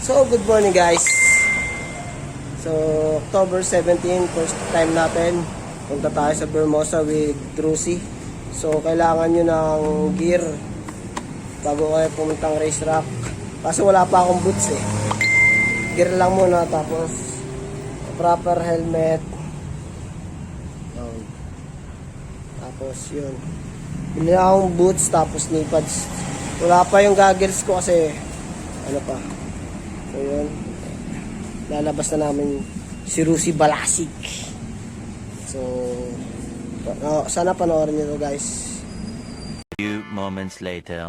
So, good morning guys. So, October 17, first time natin. Punta tayo sa Bermosa with Drusi. So, kailangan nyo ng gear bago kayo pumuntang racetrack. Kasi wala pa akong boots eh. Gear lang muna tapos proper helmet. Yun. Tapos yun. Bili akong boots tapos knee pads. Wala pa yung goggles ko kasi ano pa. So yun. Lalabas na namin si Rusi Balasik. So oh, sana panoorin niyo to guys. few moments later.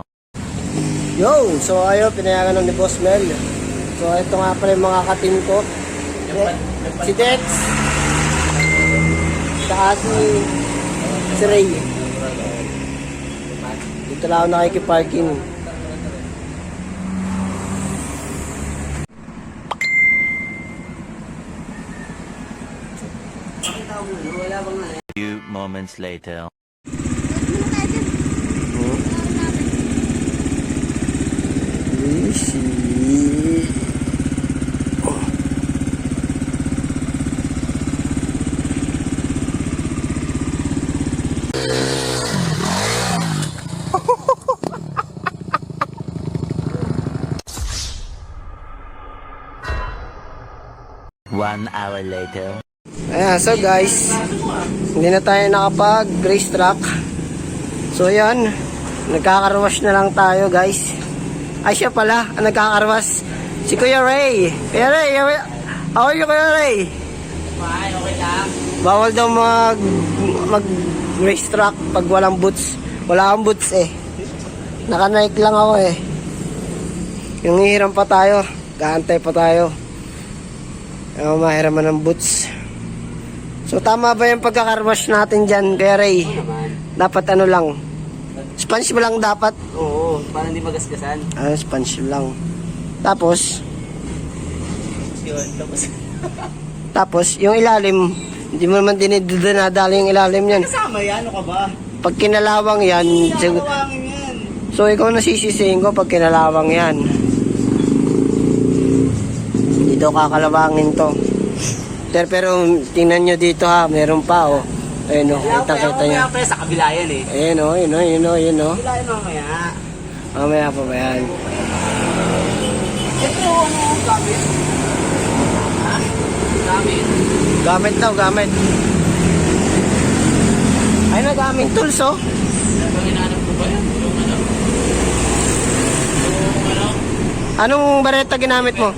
Yo! So ayun, pinayagan ng ni Boss Mel. So ito nga pala yung mga katim ko. Si Dex. Saka si, si Ray. Dito lang ako nakikiparking. Few moments later. One hour later. Ayan, so guys, hindi na tayo nakapag race track. So yan, nagkakarwash na lang tayo guys. Ay siya pala, ang nagkakarwash. Si Kuya Ray. Kuya Ray, how are you Kuya Ray? Fine, okay lang. Bawal daw mag, mag race track pag walang boots. Wala akong boots eh. Naka-Nike lang ako eh. Yung hihiram pa tayo. Kaantay pa tayo. Ayaw mahiraman ng boots. So tama ba yung pagkakarwash natin dyan, Kuya Ray? Dapat ano lang. Sponge mo lang dapat. Oo, para hindi magasgasan. Ah, sponge lang. Tapos, Yun, tapos. tapos yung ilalim, hindi mo naman dinidadali yung ilalim yan. Kasama yan, ano ka ba? Pag kinalawang yan, sig- yan. so ikaw nasisisihin ko pag kinalawang yan. Dito kakalawangin to. Pero, pero tingnan nyo dito ha, meron pa oh. Ayun oh, kita kita nyo. Kaya sa kabila yan eh. Ayun oh, yun oh, yun oh, yun oh. Kabila yan mamaya. Mamaya pa ba yan? Ito, ano, gamit. Ha? Gamit. Gamit daw, gamit. Ay na, gamit tools oh. Ano ano? Anong bareta ginamit mo?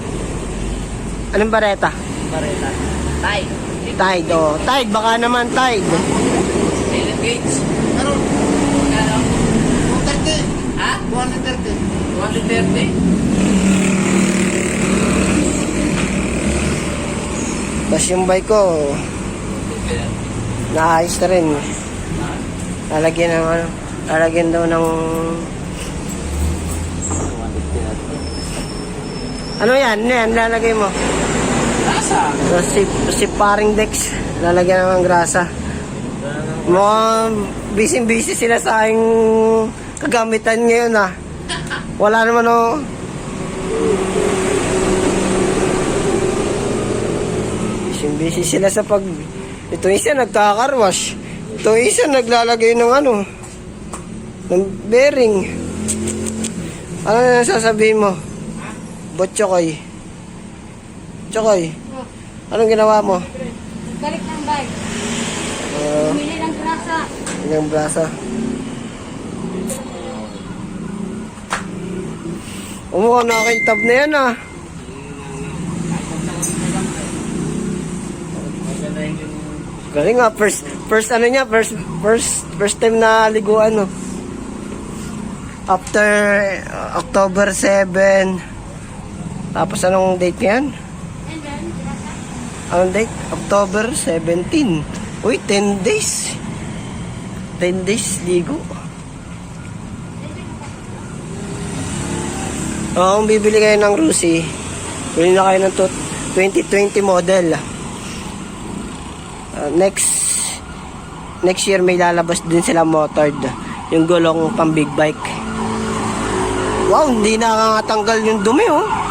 Anong bareta? Bareta. Tay. Tide, oh. Tide, baka naman Tide. Silent gates. Ano? Ano? 230. Ha? 230. 230? Tapos yung bike ko, naayos na rin. Lalagyan ng ano, lalagyan daw ng... Ano yan? Ano yan? Lalagay mo. So, si, si paring Dex, lalagyan ng grasa. Mukhang busy-busy sila sa aking kagamitan ngayon ah. Wala naman oh. Busy-busy sila sa pag... Ito isa nagkakarwash. Ito isa naglalagay ng ano. Ng bearing. Ano na sasabihin mo? Bot Chokoy. Chokoy. Anong ginawa mo? Balik ng bike. Uh, Bumili ng grasa. Ilang brasa. Umuha na aking tab na yan ah. Galing nga, first, first ano niya, first, first, first time na liguan no. After uh, October 7. Tapos anong date niyan? Anong date? October 17. Uy, 10 days. 10 days ligo. Oo, kung bibili kayo ng Rusi, bili na kayo ng to- 2020 model. Uh, next next year may lalabas din sila motored yung gulong pang big bike. Wow, hindi nakakatanggal yung dumi oh.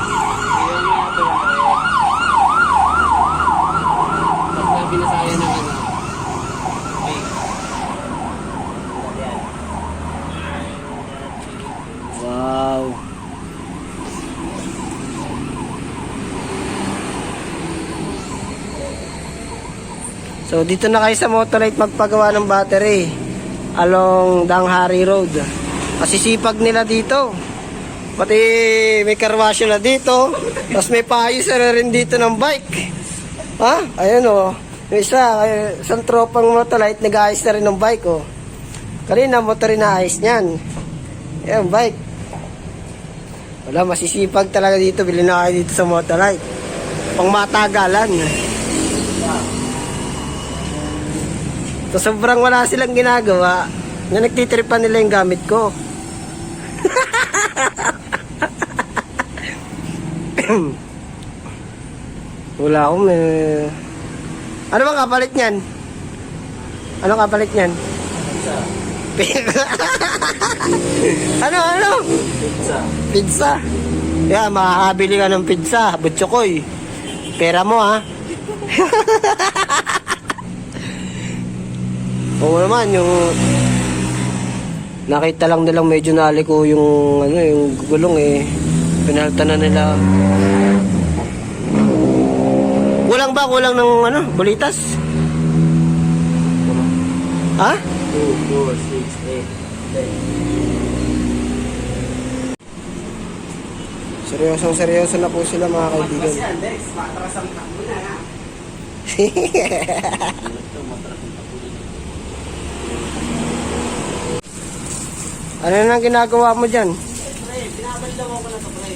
Wow. So dito na kayo sa Motorite magpagawa ng battery along Danghari Road. Kasisipag nila dito. Pati may karwasyo na dito. Tapos may payos na rin dito ng bike. Ha? Ayan o. Oh. Yung isa, isang tropang Motorite nag-aayos na rin ng bike o. Oh. Kanina, motor na ayos niyan. Ayan, bike. Wala, masisipag talaga dito. Bili na kayo dito sa Motolite. Pang matagalan. So, sobrang wala silang ginagawa na nagtitripan nila yung gamit ko. wala akong may... Ano bang kapalit niyan? Ano kapalit niyan? ano, ano? Pizza. Pizza. Yeah, makakabili ka ng pizza. Butchokoy. Pera mo, ha? Oo naman, yung... Nakita lang nilang medyo naliko yung, ano, yung gulong eh. Pinalta na nila. Kulang ba? Kulang ng, ano, bulitas? Ha? 2, 4, 6, 8, 10. Seryosong seryoso na po sila mga kaibigan. Yan, next. Matras ang takbo na ha. ano nang ginagawa mo dyan? Pre, binabaldaw ako na to, pre.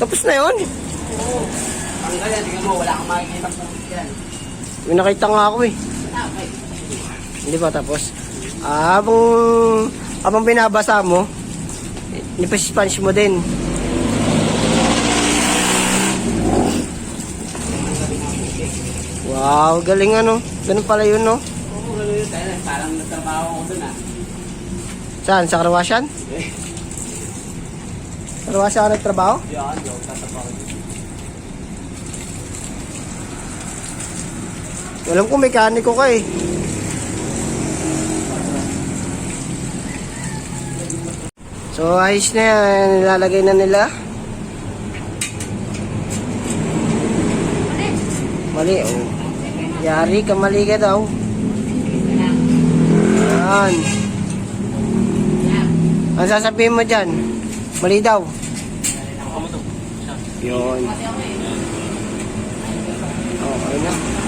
Tapos na yun. Tanggal yan, tingnan mo, wala kang makikita po yan. May nakita nga ako eh. Hindi pa tapos. Ah, habang, habang binabasa mo, nipasponge mo din. Wow, galing ano. Ganun pala yun, no? Oo, ano yun, tayo na, parang nagtrabaho ako dun ah. Saan? Sa Karawasyan? Karawasyan ka nagtrabaho? Yan, yung tatapaw. Alam ko mekaniko ka eh. So ayos na yan, nilalagay na nila. Mali, oh. Yari ka, mali ka daw. Yan. Ang sasabihin mo dyan? Mali daw. Yun. Okay na.